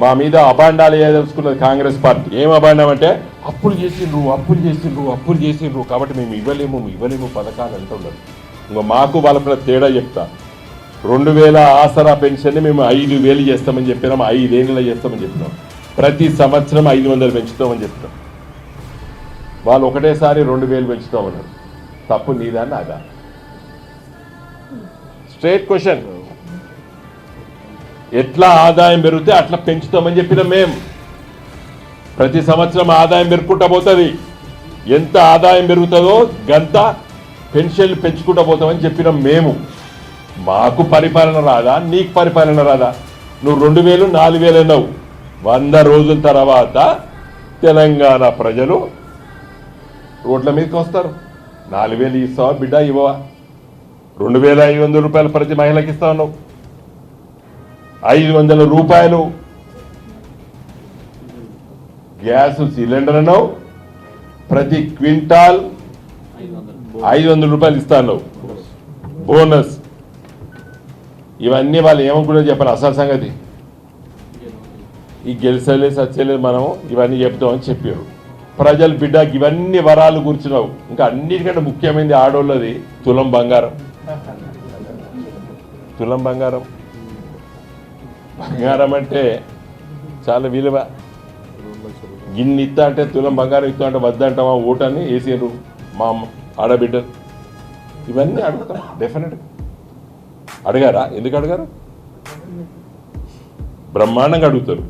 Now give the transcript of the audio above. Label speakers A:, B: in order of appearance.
A: మా మీద అబాండాలు వేయదలుచుకున్నది కాంగ్రెస్ పార్టీ. ఏం అబాండం అంటే అప్పులు చేసిండ్రు అప్పులు చేసిండ్రు అప్పులు చేసిండ్రు. కాబట్టి మేము ఇవ్వలేము ఇవ్వలేము పథకాలు అంటున్నారు ఇంకా మాకు వాళ్ళ తేడా చెప్తా. రెండు వేల ఆసరా పెన్షన్ని మేము ఐదు వేలు చేస్తామని చెప్పినాం ఐదేళ్ళ చేస్తామని చెప్పినాం. ప్రతి సంవత్సరం ఐదు వందలు పెంచుతామని చెప్తాం. వాళ్ళు ఒకటేసారి రెండు వేలు పెంచుతామన్నారు. తప్పు నీదా నాదా? Straight question. ఎట్లా ఆదాయం పెరిగితే అట్లా పెంచుతామని చెప్పినాం మేము ప్రతి సంవత్సరం ఆదాయం పెరుగుకుంటా పోతుంది. ఎంత ఆదాయం పెరుగుతుందో గంత పెన్షన్లు పెంచుకుంటా పోతామని చెప్పిన మేము. మాకు పరిపాలన రాదా? నీకు పరిపాలన రాదా? నువ్వు రెండు వేలు నాలుగు వేలు అన్నావు. వంద రోజుల తర్వాత తెలంగాణ ప్రజలు రోడ్ల మీదకి వస్తారు. నాలుగు వేలు ఇస్తావా బిడ్డ ఇవ్వవా? రెండు వేల ఐదు వందల రూపాయలు ప్రతి మహిళకి ఇస్తా ఉన్నావు ఐదు వందల రూపాయలు. గ్యాస్ సిలిండర్ అన్నావు. ప్రతి క్వింటాల్ ఐదు వందల రూపాయలు ఇస్తాను బోనస్. ఇవన్నీ వాళ్ళు ఏమనుకున్నా చెప్పారు అసలు సంగతి. ఈ గెలిచలేదు సచ్చలేదు మనం ఇవన్నీ చెప్తామని చెప్పారు. ప్రజలు బిడ్డకి ఇవన్నీ వరాలు కూర్చున్నావు. ఇంకా అన్నిటికంటే ముఖ్యమైనది ఆడోళ్ళది తులం బంగారం. తులం బంగారం. బంగారం అంటే చాలా విలువ. గిన్ని ఇత్తా అంటే తులం బంగారం ఇస్తా అంటే వద్దంటావా ఓటని వేసారు మా అమ్మ ఆడబిడ్డలు ఇవన్నీ అడుగుతాం. డెఫినెట్ అడిగారా? ఎందుకు అడిగారు? బ్రహ్మాండంగా అడుగుతారు.